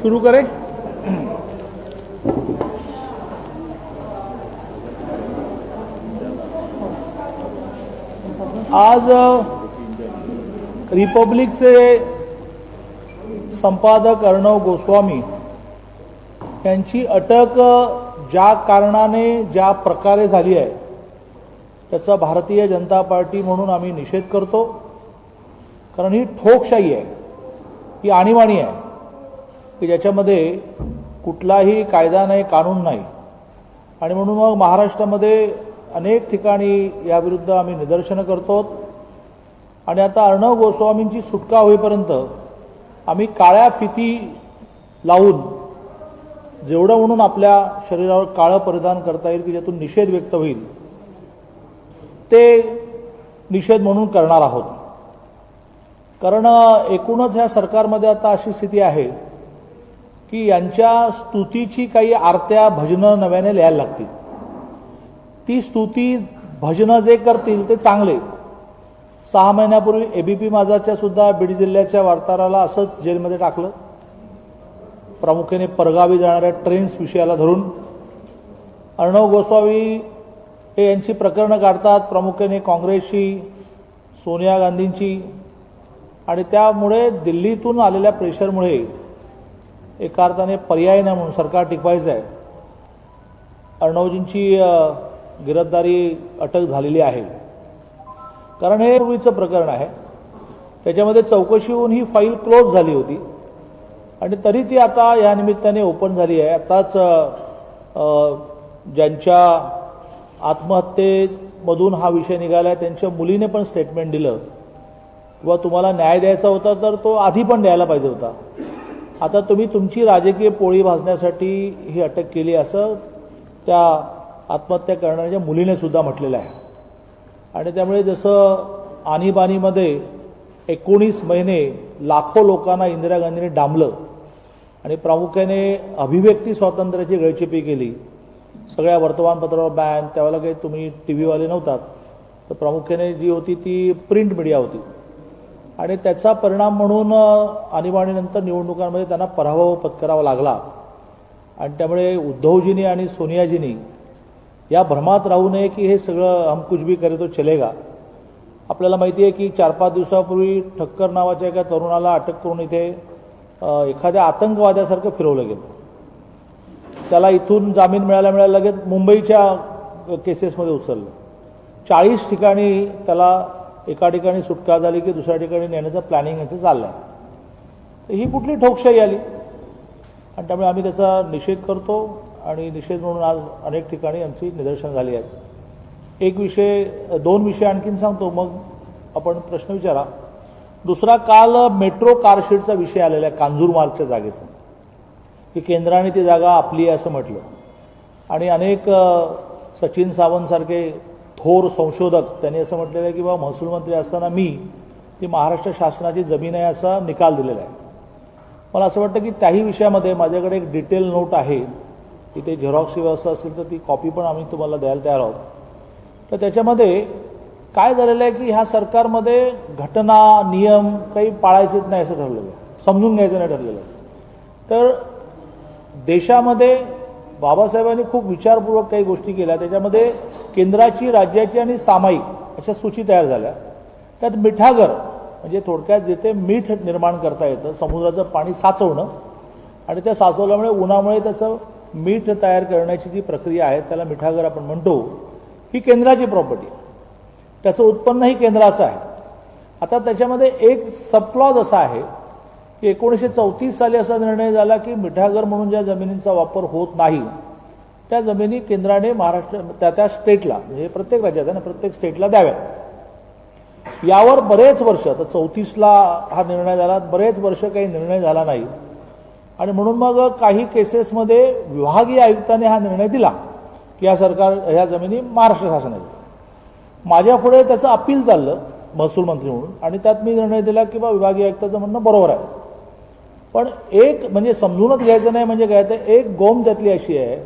शुरू करें आज रिपब्लिकचे संपादक अर्णव गोस्वामी यांची अटक ज्या कारणाने ज्या प्रकारे झाली आहे त्याचा भारतीय जनता पार्टी म्हणून आम्ही निषेध करतो. कारण ही ठोकशाही आहे ही आणीबाणी आहे की ज्याच्यामध्ये कुठलाही कायदा नाही कानून नाही. आणि म्हणून मग महाराष्ट्रामध्ये अनेक ठिकाणी याविरुद्ध आम्ही निदर्शनं करतो आणि आता अर्णव गोस्वामींची सुटका होईपर्यंत आम्ही काळ्या फिती लावून जेवढं म्हणून आपल्या शरीरावर काळं परिधान करता येईल की ज्यातून निषेध व्यक्त होईल ते निषेध म्हणून करणार आहोत. कारण एकूणच ह्या सरकारमध्ये आता अशी स्थिती आहे की यांच्या स्तुतीची काही आरत्या भजनं नव्याने लिहायला लागतील. ती स्तुती भजनं जे करतील ते चांगले. सहा महिन्यापूर्वी एबीपी माझाच्या सुद्धा बीड जिल्ह्याच्या वार्ताहराला असंच जेलमध्ये टाकलं. प्रामुख्याने परगावी जाणाऱ्या ट्रेन्स विषयाला धरून. अर्णव गोस्वामी हे यांची प्रकरणं काढतात प्रामुख्याने काँग्रेसची सोनिया गांधींची. आणि त्यामुळे दिल्लीतून आलेल्या प्रेशरमुळे एका अर्थाने पर्याय नाही म्हणून सरकार टिकवायचं आहे अर्णवजींची अ, गिरफ्तारी अटक झालेली आहे. कारण हे पूर्वीचं प्रकरण आहे. त्याच्यामध्ये चौकशी होऊन ही फाईल क्लोज झाली होती. आणि तरी ती आता या निमित्ताने ओपन झाली आहे. आताच ज्यांच्या आत्महत्येमधून हा विषय निघाला आहे त्यांच्या मुलीने पण स्टेटमेंट दिलं. किंवा तुम्हाला न्याय द्यायचा होता तर तो आधी पण द्यायला पाहिजे होता. आता तुम्ही तुमची राजकीय पोळी भाजण्यासाठी ही अटक केली असं त्या आत्महत्या करणाऱ्या मुलीने सुद्धा म्हटलेलं आहे. आणि त्यामुळे जसं आणीबाणीमध्ये एकोणीस महिने लाखो लोकांना इंदिरा गांधींनी डांबलं आणि प्रामुख्याने अभिव्यक्ती स्वातंत्र्याची गळचिपी केली सगळ्या वर्तमानपत्रावर बॅन त्यावेळेला काही तुम्ही टी व्हीवाले नव्हतात तर प्रामुख्याने जी होती ती प्रिंट मीडिया होती. आणि त्याचा परिणाम म्हणून आणीबाणीनंतर निवडणुकांमध्ये त्यांना पराभव पत्करावा लागला. आणि त्यामुळे उद्धवजींनी आणि सोनियाजींनी या भ्रमात राहू नये की हे सगळं हम कुछ भी करे तो चलेगा. आपल्याला माहिती आहे की चार पाच दिवसापूर्वी ठक्कर नावाच्या एका तरुणाला अटक करून इथे एखाद्या आतंकवाद्यासारखं फिरवलं गेलं. त्याला इथून जामीन मिळायला मिळायला लगेच मुंबईच्या केसेसमध्ये उचललं. चाळीस ठिकाणी त्याला एका ठिकाणी सुटका झाली की दुसऱ्या ठिकाणी नेण्याचं प्लॅनिंग याचं चाललं आहे ही कुठली ठोकशाही आली? आणि त्यामुळे आम्ही त्याचा निषेध करतो. आणि निषेध म्हणून आज अनेक ठिकाणी आमची निदर्शनं झाली आहेत. एक विषय दोन विषय आणखीन सांगतो मग आपण प्रश्न विचारा. दुसरा काल मेट्रो कारशेडचा विषय आलेला आहे कांजूरमार्गच्या जागेचा. की केंद्राने ती जागा आपली आहे असं म्हटलं. आणि अनेक सचिन सावंतसारखे थोर संशोधक त्यांनी असं म्हटलेलं आहे की बाबा महसूल मंत्री असताना मी ती महाराष्ट्र शासनाची जमीन आहे असा निकाल दिलेला आहे. मला असं वाटतं की त्याही विषयामध्ये माझ्याकडे एक डिटेल नोट आहे. तिथे झेरॉक्सची व्यवस्था असेल तर ती कॉपी पण आम्ही तुम्हाला द्यायला तयार आहोत. तर त्याच्यामध्ये काय झालेलं आहे की ह्या सरकारमध्ये घटना नियम काही पाळायचेच नाही असं ठरलेलं आहे. समजून घ्यायचं नाही ठरलेलं तर देशामध्ये बाबासाहेबांनी खूप विचारपूर्वक काही गोष्टी केल्या. त्याच्यामध्ये केंद्राची राज्याची आणि सामायिक अशा सूची तयार झाल्या. त्यात मिठागर म्हणजे थोडक्यात जिथे मीठ निर्माण करता येतं समुद्राचं पाणी साचवणं आणि त्या साचवल्यामुळे उन्हामुळे त्याचं मीठ तयार करण्याची जी प्रक्रिया आहे त्याला मिठागर आपण म्हणतो ही केंद्राची प्रॉपर्टी त्याचं उत्पन्नही केंद्राचं आहे. आता त्याच्यामध्ये एक सबक्लॉज असा आहे की एकोणीसशे चौतीस साली असा निर्णय झाला की मिठागर म्हणून ज्या जमिनींचा वापर होत नाही त्या जमिनी केंद्राने महाराष्ट्र त्या त्या स्टेटला म्हणजे प्रत्येक राज्यात आहे ना प्रत्येक स्टेटला द्याव्यात. यावर बरेच वर्ष तर चौतीसला हा निर्णय झाला बरेच वर्ष काही निर्णय झाला नाही. आणि म्हणून मग काही केसेसमध्ये विभागीय आयुक्ताने हा निर्णय दिला की या सरकार ह्या जमिनी महाराष्ट्र शासनाच्या माझ्या पुढे त्याचं अपील चाललं महसूल मंत्री म्हणून आणि त्यात मी निर्णय दिला की बा विभागीय आयुक्ताचं म्हणणं बरोबर आहे. पण एक म्हणजे समजूनच घ्यायचं नाही म्हणजे काय तर एक गोम त्यातली अशी आहे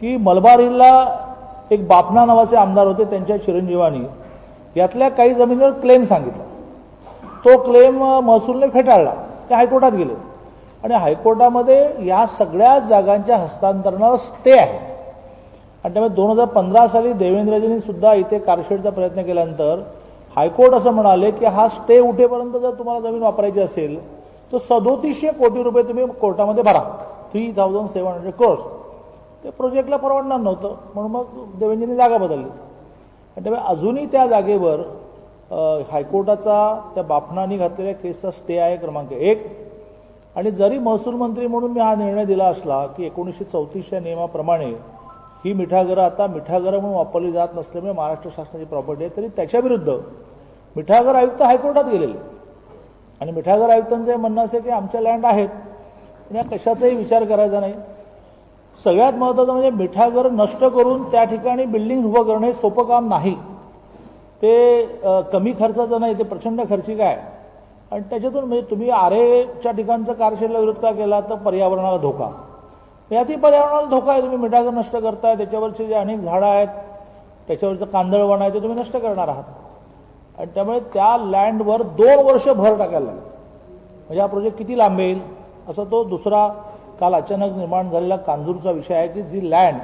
की मलबार हिलला एक बापना नावाचे आमदार होते त्यांच्या चिरंजीवानी यातल्या काही जमिनीवर क्लेम सांगितला. तो क्लेम महसूलने फेटाळला. ते हायकोर्टात गेले. आणि हायकोर्टामध्ये या सगळ्या जागांच्या हस्तांतरणावर स्टे आहे. आणि त्यामुळे दोन हजार पंधरा साली देवेंद्रजींनी सुद्धा इथे कारशेडचा प्रयत्न केल्यानंतर हायकोर्ट असं म्हणाले की हा स्टे उठेपर्यंत जर तुम्हाला जमीन वापरायची असेल तर सदोतीसशे कोटी रुपये तुम्ही कोर्टामध्ये भरा. Three thousand seven hundred crores ते प्रोजेक्टला परवडणार नव्हतं म्हणून मग देवेंद्रजींनी जागा बदलली. आणि त्यामुळे अजूनही त्या जागेवर हायकोर्टाचा त्या बापणाने घातलेल्या केसचा स्टे आहे क्रमांक एक. आणि जरी महसूल मंत्री म्हणून मी हा निर्णय दिला असला की एकोणीसशे चौतीसच्या नियमाप्रमाणे ही मिठागरं आता मिठागरं म्हणून वापरली जात नसल्यामुळे महाराष्ट्र शासनाची प्रॉपर्टी आहे तरी त्याच्याविरुद्ध मिठागर आयुक्त हायकोर्टात गेलेले. आणि मिठागर आयुक्तांचं हे म्हणणं असे की आमच्या लँड आहेत. पण या कशाचाही विचार करायचा नाही. सगळ्यात महत्त्वाचं म्हणजे मिठागर नष्ट करून त्या ठिकाणी बिल्डिंग उभं करणं हे सोपं काम नाही. ते कमी खर्चाचं नाही ते प्रचंड खर्चिक आहे. आणि त्याच्यातून म्हणजे तुम्ही आरेच्या ठिकाणचं कारशेडला विरोध का केला तर पर्यावरणाला धोका. यातही पर्यावरणाला धोका आहे तुम्ही मिठागर नष्ट करताय त्याच्यावरचे जे अनेक झाडं आहेत त्याच्यावरचं कांदळवण आहे ते तुम्ही नष्ट करणार आहात. आणि त्यामुळे त्या लँडवर दोन वर्ष भर टाकायला लागेल. म्हणजे हा प्रोजेक्ट किती लांबेल असा तो दुसरा काल अचानक निर्माण झालेला कांजूरचा विषय आहे की जी लँड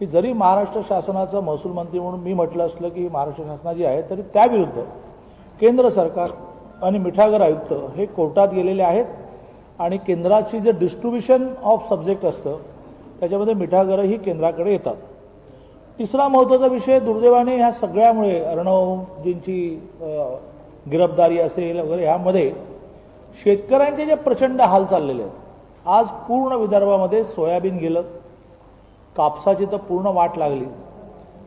की जरी महाराष्ट्र शासनाचं महसूल मंत्री म्हणून मी म्हटलं असलं की महाराष्ट्र शासनाची आहे तरी त्याविरुद्ध केंद्र सरकार आणि मिठागर आयुक्त हे कोर्टात गेलेले आहेत आणि केंद्राची जे डिस्ट्रीब्युशन ऑफ सब्जेक्ट असतं त्याच्यामध्ये मिठागरं ही केंद्राकडे येतात. तिसरा महत्त्वाचा विषय दुर्दैवाने ह्या सगळ्यामुळे अर्णवजींची गिरफदारी असेल वगैरे ह्यामध्ये शेतकऱ्यांचे जे प्रचंड हाल चाललेले आहेत. आज पूर्ण विदर्भामध्ये सोयाबीन गेलं कापसाची तर पूर्ण वाट लागली.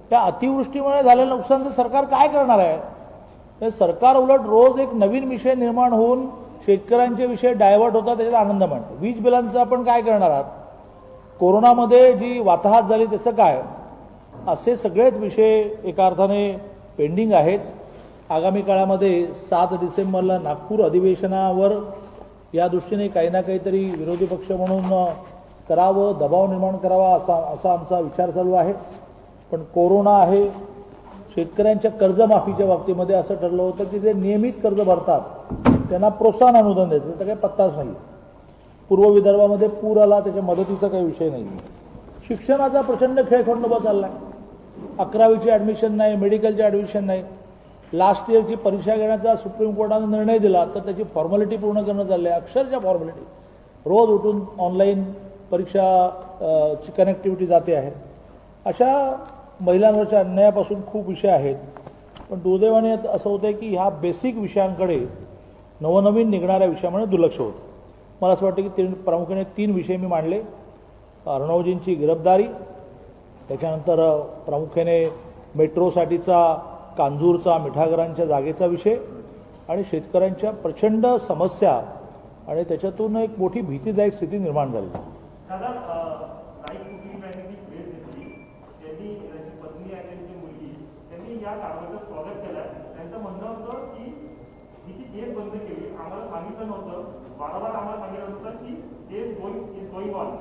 त्या अतिवृष्टीमुळे झालेलं नुकसानचं सरकार काय करणार आहे? हे सरकार उलट रोज एक नवीन विषय निर्माण होऊन शेतकऱ्यांचे विषय डायव्हर्ट होतात त्याच्यात आनंद मांडतो. वीज बिलांचं आपण काय करणार आहात? कोरोनामध्ये जी वाताहत झाली त्याचं काय? असे सगळेच विषय एका अर्थाने पेंडिंग आहेत. आगामी काळामध्ये सात डिसेंबरला नागपूर अधिवेशनावर या दृष्टीने काही ना काहीतरी विरोधी पक्ष म्हणून करावं दबाव निर्माण करावा असा असा आमचा विचार चालू आहे. पण कोरोना आहे शेतकऱ्यांच्या कर्जमाफीच्या बाबतीमध्ये असं ठरलं होतं की जे नियमित कर्ज भरतात त्यांना प्रोत्साहन अनुदान द्यायचं. त्याचा काही पत्ताच नाही. पूर्व विदर्भामध्ये पूर आला त्याच्या मदतीचा काही विषय नाही. शिक्षणाचा प्रचंड खेळखंडोबा चालला आहे अकरावीची ॲडमिशन नाही मेडिकलची ॲडमिशन नाही. लास्ट इयरची परीक्षा घेण्याचा सुप्रीम कोर्टाने निर्णय दिला तर त्याची फॉर्मॅलिटी पूर्ण करणं चाललं आहे अक्षरशः फॉर्मॅलिटी रोज उठून ऑनलाईन परीक्षा ची कनेक्टिव्हिटी जाते आहे. अशा महिलांवरच्या अन्यायापासून खूप विषय आहेत. पण दुर्दैवाने असं होतं की ह्या बेसिक विषयांकडे नवनवीन निघणाऱ्या विषयामुळे दुर्लक्ष होतं. मला असं वाटतं की तीन प्रामुख्याने तीन विषय मी मांडले. अर्णवजींची गिरफ्तारी त्याच्यानंतर प्रामुख्याने मेट्रोसाठीचा कांजूरचा मिठागरांच्या जागेचा विषय आणि शेतकऱ्यांच्या प्रचंड समस्या आणि त्याच्यातून एक मोठी भीतीदायक स्थिती निर्माण झाली दादा अ, काही कुटुंबियांनी ती भेट घेतली त्यांनी त्यांची पत्नी आणि त्यांची मुलगी त्यांनी या कारवाईचं स्वागत केलं त्यांचं म्हणणं होतं की ही जी केस बंद केली. आम्हाला सांगितलं नव्हतं. वारंवार आम्हाला सांगितलं होतं की case going is going on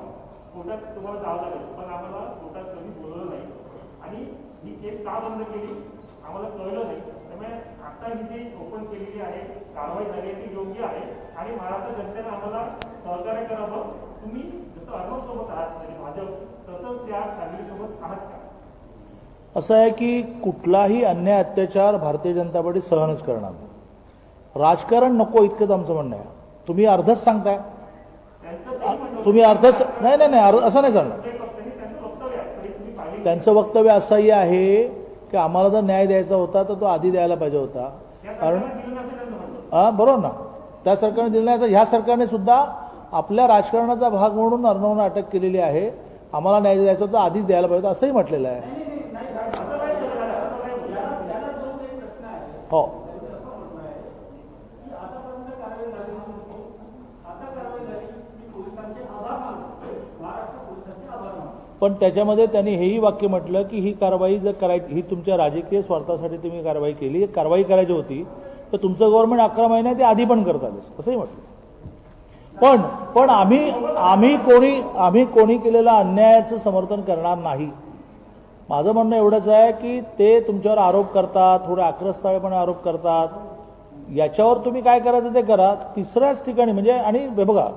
कोर्टात तुम्हाला जावं लागेल. पण आम्हाला कोर्टात कधी बोलवलं नाही. आणि ही केस का बंद केली? आम्हाला कळलं नाही. त्यामुळे आता ही जी ओपन केलेली आहे कारवाई झाली आहे ती योग्य आहे. आणि महाराष्ट्र जनतेनं आम्हाला सहकार्य करावं. तुम्ही जसं अर्णव सोबत आहात म्हणजे भाजप तसंच त्या फॅमिलीसोबत आहात का? असं आहे की कुठलाही अन्याय अत्याचार भारतीय जनता पार्टी सहनच करणार राजकारण नको इतकंच आमचं म्हणणं आहे. तुम्ही अर्धच सांगताय. तुम्ही अर्धच नाही नाही नाही अर्ध- असं नाही सांगणार. त्यांचं वक्तव्य असंही आहे की आम्हाला जर न्याय द्यायचा होता तर तो आधी द्यायला पाहिजे होता. कारण हा बरोबर ना? त्या सरकारने दिलं नाही तर ह्या सरकारने सुद्धा आपल्या राजकारणाचा भाग म्हणून अर्णवनं अटक केलेली आहे. आम्हाला न्याय द्यायचा होता आधीच द्यायला पाहिजे असंही म्हटलेलं आहे. हो. पण त्याच्यामध्ये त्यांनी हेही वाक्य म्हटलं की ही कारवाई जर करायची ही तुमच्या राजकीय स्वार्थासाठी तुम्ही कारवाई केली कारवाई करायची होती तर तुमचं गव्हर्नमेंट अकरा महिने ते आधी पण करत आलं. असंही म्हटलं. पण पण आम्ही आम्ही कोणी आम्ही कोणी केलेला अन्यायाचं समर्थन करणार नाही. माझं म्हणणं एवढंच आहे की ते तुमच्यावर आरोप करतात थोडे आक्रस्ताळेपणे आरोप करतात. याच्यावर तुम्ही काय करायचं ते करा. तिसऱ्याच ठिकाणी म्हणजे आणि बघा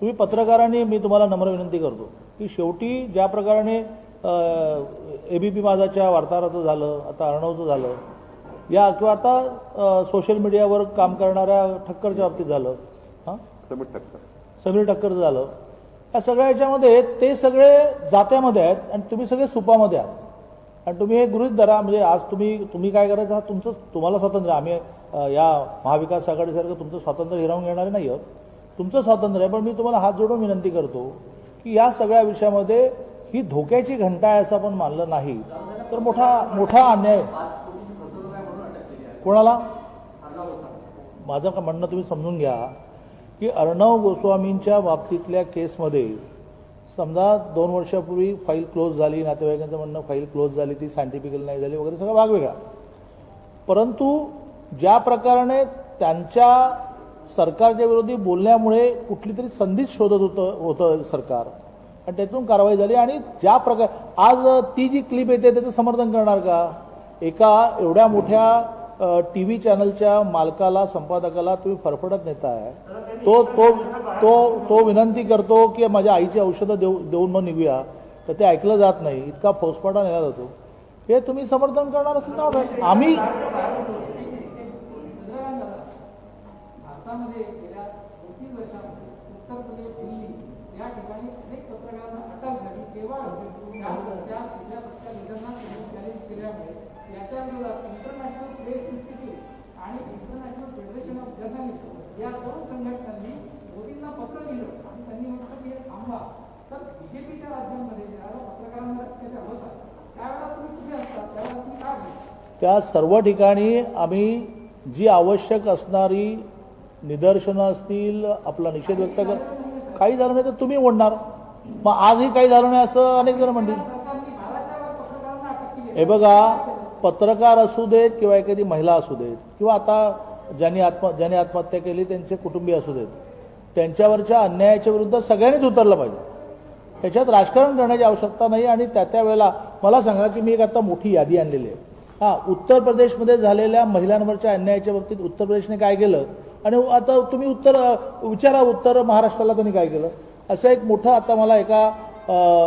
तुम्ही पत्रकारांनी मी तुम्हाला नम्र विनंती करतो की शेवटी ज्या प्रकारे ए बी पी माझाच्या वार्ताहराचं झालं आता अर्णवचं झालं या किंवा आता सोशल मीडियावर काम करणाऱ्या ठक्करच्या बाबतीत झालं हां? समीर ठक्कर. समीर ठक्करचं झालं. या सगळ्या याच्यामध्ये ते सगळे जात्यामध्ये आहेत आणि तुम्ही सगळे सुपामध्ये आहात. आणि तुम्ही हे गृहित धरा म्हणजे आज तुम्ही तुम्ही काय करायचं हा तुमचं तुम्हाला स्वातंत्र्य. आम्ही या महाविकास आघाडीसारखं तुमचं स्वातंत्र्य हिरावून घेणारे नाही आहोत तुमचं स्वातंत्र्य आहे पण मी तुम्हाला हात जोडून विनंती करतो की या सगळ्या विषयामध्ये ही धोक्याची घंटा आहे असं आपण मानलं नाही. तर मोठा मोठा अन्याय. कोणाला? माझं म्हणणं तुम्ही समजून घ्या की अर्णव गोस्वामींच्या बाबतीतल्या केसमध्ये समजा दोन वर्षापूर्वी फाईल क्लोज झाली नातेवाईकांचं म्हणणं फाईल क्लोज झाली ती सायंटिफिकल नाही झाली वगैरे सगळं भागवेगळा परंतु ज्या प्रकाराने त्यांच्या सरकारच्या विरोधी बोलण्यामुळे कुठली तरी संधीच शोधत होतं होतं सरकार. आणि त्यातून कारवाई झाली आणि ज्या प्रकार आज ती जी क्लिप येते त्याचं समर्थन करणार का? एका एवढ्या मोठ्या टी व्ही चॅनलच्या मालकाला संपादकाला तुम्ही फरफडत नेताय. तो तो तो तो विनंती करतो की माझ्या आईची औषधं देऊ देऊन मग निघूया. तर ते ऐकलं जात नाही. इतका फौसपाटा नेला जातो हे तुम्ही समर्थन करणार असेल ना आम्ही भारतामध्ये गेल्या दोन तीन वर्षामध्ये उत्तर प्रदेश दिल्ली या ठिकाणी अनेक पत्रकारांना अटक झाली केवळ त्या त्या तिथल्या पक्षाच्या लीडरना चॅलेंज केल्यामुळे याच्या विरोधात इंटरनॅशनल प्रेस इन्स्टिट्यूट आणि इंटरनॅशनल फेडरेशन ऑफ जर्नलिस्ट या दोन संघटनांनी मोदींना पत्र लिहिलं आणि त्यांनी म्हटलं की हे थांबवा तर बीजेपीच्या राज्यांमध्ये ज्यावेळेला पत्रकारांना अत्याचार होतात त्यावेळेला तुम्ही कुठे असतात त्यावेळेला तुम्ही काय करता त्या सर्व ठिकाणी आम्ही जी आवश्यक असणारी निदर्शनं असतील आपला निषेध व्यक्त कर काही झालं नाही तर तुम्ही ओढणार. मग आजही काही झालं नाही असं अनेक जण म्हणतील. हे बघा पत्रकार असू देत किंवा एखादी महिला असू देत किंवा आता ज्यांनी आत्म ज्यांनी आत्महत्या केली त्यांचे कुटुंबीय असू देत त्यांच्यावरच्या अन्यायाच्या विरुद्ध सगळ्यांनीच उतरलं पाहिजे. त्याच्यात राजकारण करण्याची आवश्यकता नाही आणि त्या त्या वेळेला मला सांगा की मी एक आता मोठी यादी आणलेली आहे. हां उत्तर प्रदेशमध्ये झालेल्या महिलांवरच्या अन्यायाच्या बाबतीत उत्तर प्रदेशने काय केलं? आणि आता तुम्ही उत्तर विचारा उत्तर महाराष्ट्राला त्यांनी काय केलं? असं एक मोठं आता मला एका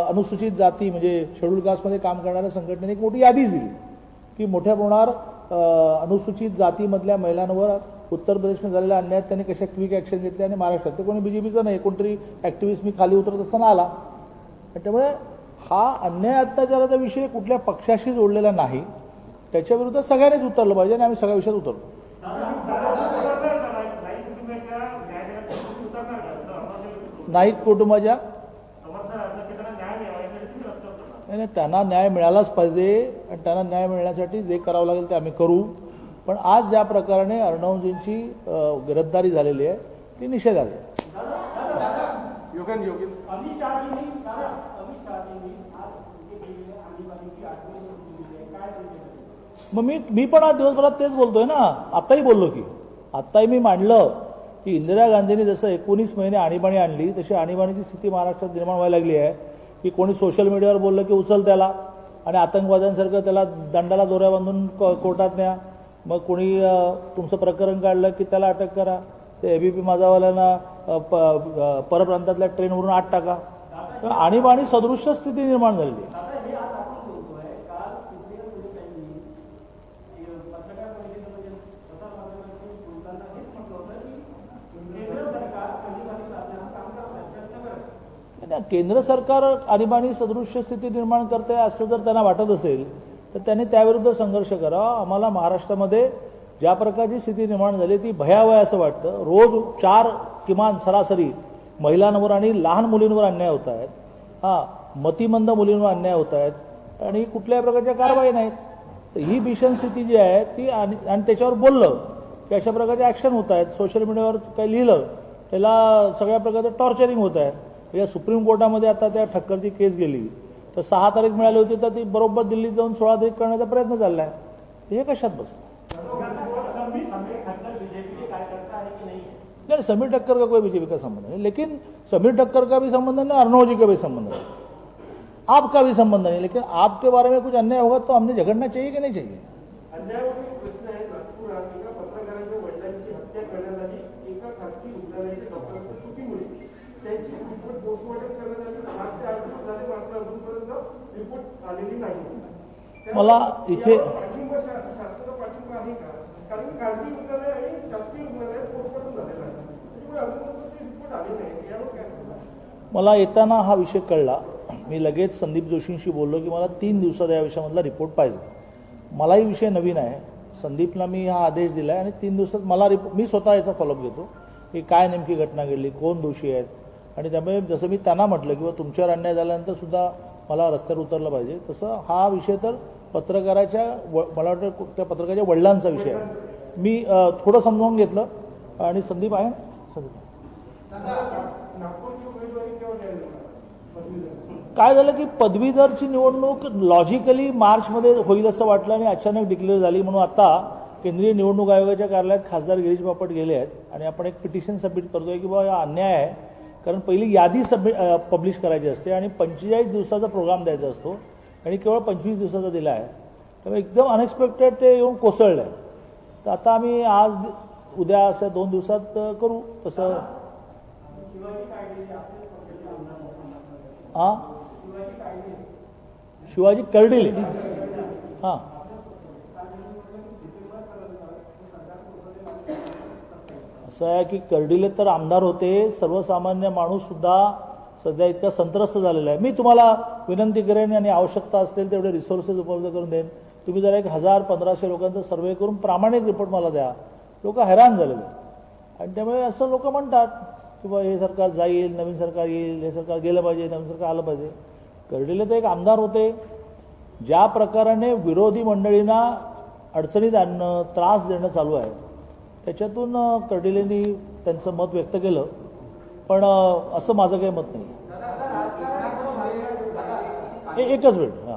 अनुसूचित जाती म्हणजे शेड्यूल कास्टमध्ये काम करणाऱ्या संघटनेने एक मोठी यादीच दिली. की मोठ्या प्रमाणावर अनुसूचित जातीमधल्या महिलांवर उत्तर प्रदेशने झालेल्या अन्यायात त्यांनी कशा क्विक ॲक्शन घेतली आणि महाराष्ट्रात? ते कोणी बीजेपीचं नाही कोणतरी ॲक्टिव्हिस्ट मी खाली उतरत असताना आला. त्यामुळे हा अन्याय अत्याचाराचा विषय कुठल्या पक्षाशी जोडलेला नाही. त्याच्या विरुद्ध सगळ्यांनीच उतरलं पाहिजे आणि आम्ही सगळ्या विषयात उतरलो. नाही नाईक कुटुंबाच्या. नाही नाही, त्यांना न्याय मिळालाच पाहिजे आणि त्यांना न्याय मिळण्यासाठी जे करावं लागेल ते आम्ही करू. पण आज ज्या प्रकाराने अर्णवजींची गिरफ्तारी झालेली आहे ती निषेधार्ह आहे योगेन योगेन अमित शहाजींनी दादा अमित शहाजींनी आज जे केलेले आणीबाणीची आठवण करून दिलेली आहे काय त्यांच्यासाठी मग मी मी पण आज दिवसभरात तेच बोलतोय ना. आत्ताही बोललो की. आत्ताही मी मांडलं की इंदिरा गांधींनी जसं एकोणीस महिने आणीबाणी आणली तशी आणीबाणीची स्थिती महाराष्ट्रात निर्माण व्हायला लागली आहे. की कोणी सोशल मीडियावर बोललं की उचल त्याला. आणि आतंकवाद्यांसारखं त्याला दंडाला दोऱ्या बांधून क- कोर्टात न्या. मग कोणी तुमचं प्रकरण काढलं की त्याला अटक करा. ते एबीपी माझावाल्यांना प- परप्रांतातल्या ट्रेनवरून आत टाका. आणीबाणी सदृश्य स्थिती निर्माण झालेली आहे आता हे आज आपण बोलतोय काल सुप्रिया सुरेशांनी अ, पत्रकार परिषदेमध्ये प्रसार माध्यमांशी बोलताना हेच म्हटलं होतं की केंद्र सरकार आणीबाणी लादण्याचं काम करत आहे प्रयत्न करत आहे. नाही, केंद्र सरकार आणीबाणी सदृश्य स्थिती निर्माण करते असं जर त्यांना वाटत असेल तर त्यांनी त्याविरुद्ध संघर्ष करावा आम्हाला महाराष्ट्रामध्ये ज्या प्रकारची स्थिती निर्माण झाली ती भयावह असं वाटतं. रोज चार किमान सरासरी महिलांवर आणि लहान मुलींवर अन्याय होत आहेत. हां मतिमंद मुलींवर अन्याय होत आहेत. आणि कुठल्याही प्रकारच्या कारवाई नाहीत. तर ही भीषण स्थिती जी आहे ती आणि आणि त्याच्यावर बोललं की अशा प्रकारचे ॲक्शन होत आहेत. सोशल मीडियावर काही लिहिलं त्याला सगळ्या प्रकारचं टॉर्चरिंग होत आहे. या सुप्रीम कोर्टामध्ये आता त्या ठक्करची केस गेली. तर सहा तारीख मिळाली होती तर ती बरोबर दिल्लीत जाऊन सोळा तारीख करण्याचा प्रयत्न चालला आहे हे कशात बसलं? नहीं समीर टक्कर का कोई बीजेपी का संबंध नहीं? लेकिन समीर टक्कर का भी संबंध नहीं अर्णव जी का भी संबंध नहीं. आपका भी संबंध नहीं, लेकिन आपके बारे में कुछ अन्याय होगा तो हमने झगड़ना चाहिए कि नहीं चाहिए? मला इथे मला येताना हा विषय कळला. मी लगेच संदीप जोशींशी बोललो की मला तीन दिवसात या विषयामधला रिपोर्ट पाहिजे. मलाही विषय नवीन आहे. संदीपला मी हा आदेश दिला आहे आणि तीन दिवसात मला रिपोर्ट मी स्वतः याचा फॉलोअप घेतो. की काय नेमकी घटना घडली कोण दोषी आहेत? आणि त्यामुळे जसं मी त्यांना म्हटलं किंवा तुमच्यावर अन्याय झाल्यानंतर सुद्धा मला रस्त्यावर उतरलं पाहिजे. तसं हा विषय तर पत्रकाराच्या व मला वाटतं त्या पत्रकाराच्या वडिलांचा विषय आहे. मी थोडं समजावून घेतलं आणि संदीप आहे? काय झालं की पदवीधरची निवडणूक लॉजिकली मार्चमध्ये होईल असं वाटलं आणि अचानक डिक्लेअर झाली म्हणून आता केंद्रीय निवडणूक आयोगाच्या कार्यालयात खासदार गिरीश बापट गेले आहेत आणि आपण एक पिटिशन सबमिट करतोय की बाबा हा अन्याय आहे. कारण पहिली यादी सबमिट पब्लिश करायची असते आणि पंचेचाळीस दिवसाचा प्रोग्राम द्यायचा असतो. आणि केवळ पंचवीस दिवसाचा दिला आहे त्यामुळे एकदम अनएक्सपेक्टेड ते येऊन कोसळलं आहे तर आता आम्ही आज उद्या असं दोन दिवसात करू. तसं हां शिवाजी कर्डिले. हां. असं आहे की कर्डिले तर आमदार होते. सर्वसामान्य माणूस सुद्धा सध्या इतका संत्रस्त झालेला आहे. मी तुम्हाला विनंती करेन आणि आवश्यकता असतील तेवढे रिसोर्सेस उपलब्ध करून देईन. तुम्ही जरा एक हजार पंधराशे लोकांचा सर्वे करून प्रामाणिक रिपोर्ट मला द्या. लोक हैराण झालेले आणि त्यामुळे असं लोक म्हणतात की बा हे सरकार जाईल नवीन सरकार येईल हे सरकार गेलं पाहिजे नवीन सरकार आलं पाहिजे. कर्डिले तर एक आमदार होते. ज्या प्रकाराने विरोधी मंडळींना अडचणीत आणणं त्रास देणं चालू आहे त्याच्यातून कर्डिलेंनी त्यांचं मत व्यक्त केलं. पण असं माझं काही मत नाही एकच वेळ हा.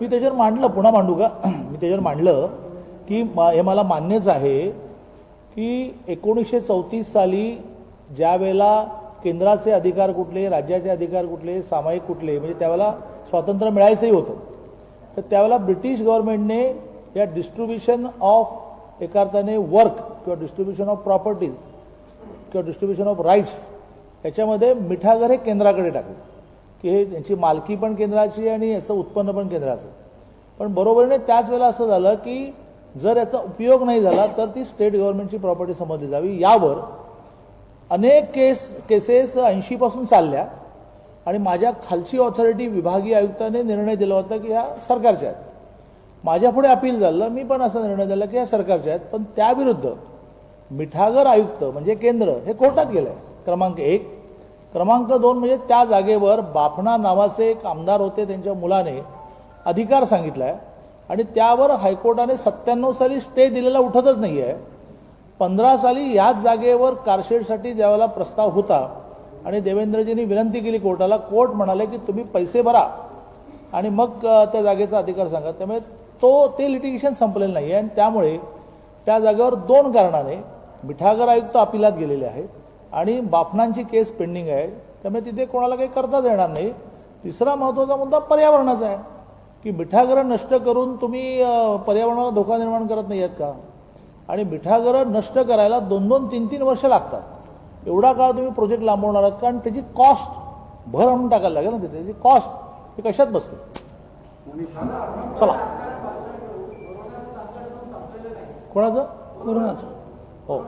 मी त्याच्यावर मांडलं पुन्हा मांडू का? मी त्याच्यावर मांडलं की हे मला मान्यच आहे की एकोणीसशे चौतीस साली ज्या वेळेला केंद्राचे अधिकार कुठले राज्याचे अधिकार कुठले सामायिक कुठले म्हणजे त्यावेळेला स्वातंत्र्य मिळायचंही होतं. तर त्यावेळेला ब्रिटिश गव्हर्नमेंटने या डिस्ट्रीब्युशन ऑफ एका अर्थाने वर्क किंवा डिस्ट्रीब्युशन ऑफ प्रॉपर्टीज किंवा डिस्ट्रीब्युशन ऑफ राईट्स याच्यामध्ये मिठागर हे केंद्राकडे टाकलं. की हे यांची मालकी पण केंद्राची आणि याचं उत्पन्न पण केंद्राचं. पण बरोबरीने त्याच वेळेला असं झालं की जर याचा उपयोग नाही झाला तर ती स्टेट गव्हर्नमेंटची प्रॉपर्टी समजली जावी. यावर अनेक केस केसेस ऐंशीपासून चालल्या आणि माझ्या खालची ऑथॉरिटी विभागीय आयुक्ताने निर्णय दिला होता की ह्या सरकारच्या आहेत. माझ्या पुढे अपील झालं मी पण असा निर्णय दिला की ह्या सरकारच्या आहेत. पण त्याविरुद्ध मिठागर आयुक्त म्हणजे केंद्र हे कोर्टात गेलं आहे क्रमांक एक. क्रमांक दोन म्हणजे त्या जागेवर बाफना नावाचे एक आमदार होते त्यांच्या मुलाने अधिकार सांगितला आहे आणि त्यावर हायकोर्टाने सत्त्याण्णव साली स्टे दिलेला उठतच नाही आहे पंधरा साली याच जागेवर कारशेडसाठी ज्यावेळेला प्रस्ताव होता आणि देवेंद्रजींनी विनंती केली कोर्टाला कोर्ट म्हणाले की तुम्ही पैसे भरा आणि मग त्या जागेचा अधिकार सांगा. त्यामुळे तो ते लिटिगेशन संपलेलं नाही आहे आणि त्यामुळे त्या जागेवर दोन कारणाने मिठागर आयुक्त अपिलात गेलेले आहेत आणि बाफनांची केस पेंडिंग आहे. त्यामुळे तिथे कोणाला काही करताच येणार नाही. तिसरा महत्त्वाचा मुद्दा पर्यावरणाचा आहे. की मिठागरं नष्ट करून तुम्ही पर्यावरणाला धोका निर्माण करत नाही आहेत का? आणि मिठागरं नष्ट करायला दोन दोन तीन तीन वर्ष लागतात. एवढा काळ तुम्ही प्रोजेक्ट लांबवणार आहात कारण त्याची कॉस्ट भर आणून टाकायला लागेल ना त्याची कॉस्ट हे कशात बसते? चला. कोणाचं? कोरोनाचं. हो.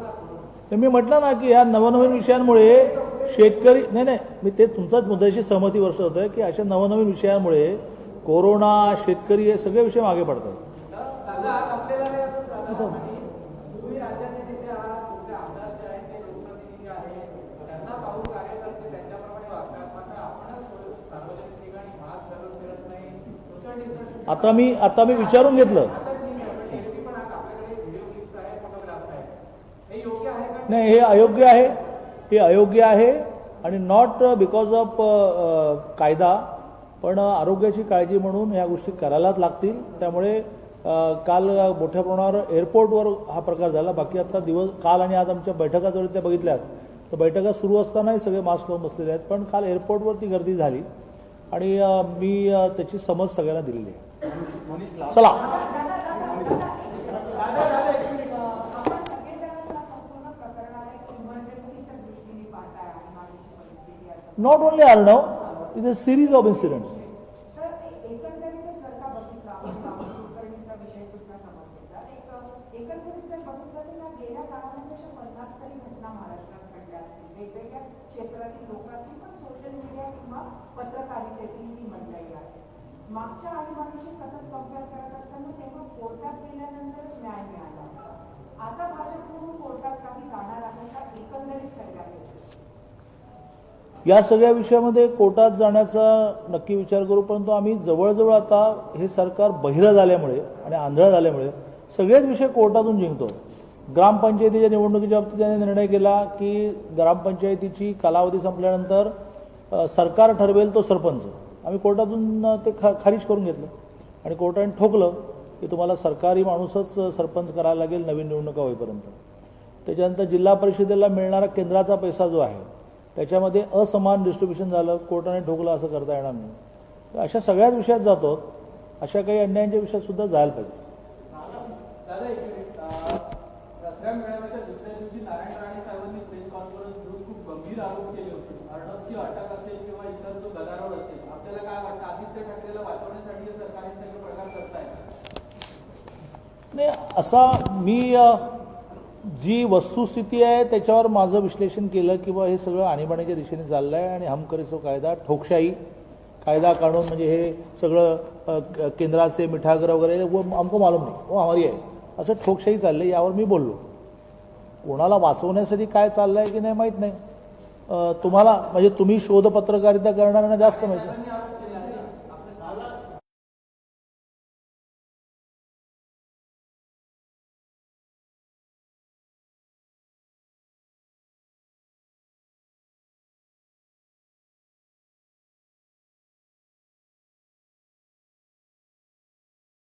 तर मी म्हटलं ना की ह्या नवनवीन विषयांमुळे शेतकरी नाही नाही मी ते तुमचाच मुद्द्याशी सहमती वर्ष होतोय की अशा नवनवीन विषयांमुळे कोरोना शेतकरी हे सगळे विषय मागे पडतात. आता मी आता मी विचारून घेतलं. नाही हे अयोग्य आहे. हे अयोग्य आहे आणि नॉट बिकॉज ऑफ कायदा पण आरोग्याची काळजी म्हणून ह्या गोष्टी करायलाच लागतील. त्यामुळे काल मोठ्या प्रमाणावर एअरपोर्टवर हा प्रकार झाला. बाकी आता दिवस काल आणि आज आमच्या बैठका जर त्या बघितल्यात तर बैठका सुरू असतानाही सगळे मास्क लावून बसलेले आहेत. पण काल एअरपोर्टवरती गर्दी झाली आणि मी त्याची समज सगळ्यांना दिलेली आहे. चला not only Arnav, it is a series of incidents. या सगळ्या विषयामध्ये कोर्टात जाण्याचा नक्की विचार करू परंतु आम्ही जवळजवळ आता हे सरकार बहिरं झाल्यामुळे आणि आंधळं झाल्यामुळे सगळेच विषय कोर्टातून जिंकतो. ग्रामपंचायतीच्या निवडणुकीच्या बाबतीत त्याने निर्णय केला की ग्रामपंचायतीची कालावधी संपल्यानंतर सरकार ठरवेल तो सरपंच. आम्ही कोर्टातून ते खा खारिज करून घेतलं. आणि कोर्टाने ठोकलं की तुम्हाला सरकारी माणूसच सरपंच करायला लागेल नवीन निवडणुका होईपर्यंत. त्याच्यानंतर जिल्हा परिषदेला मिळणारा केंद्राचा पैसा जो आहे त्याच्यामध्ये असमान डिस्ट्रीब्युशन झालं कोर्टाने ठोकलं असं करता येणार नाही. तर अशा सगळ्याच विषयात जातो अशा काही अन्यायांच्या विषयात सुद्धा जायला पाहिजे. नाही असा मी जी वस्तुस्थिती आहे त्याच्यावर माझं विश्लेषण केलं किंवा हे सगळं आणीबाणीच्या दिशेने चाललं आहे आणि हमकरीसो कायदा ठोकशाही कायदा काढून म्हणजे हे सगळं क- केंद्राचे मिठागर वगैरे व हमको मालूम नाही. व हमारी आहे. असं ठोकशाही चाललं यावर मी बोललो. कोणाला वाचवण्यासाठी काय चाललं आहे की नाही माहीत नाही. तुम्हाला म्हणजे तुम्ही शोधपत्रकारिता करणाऱ्यांना जास्त माहिती नाही.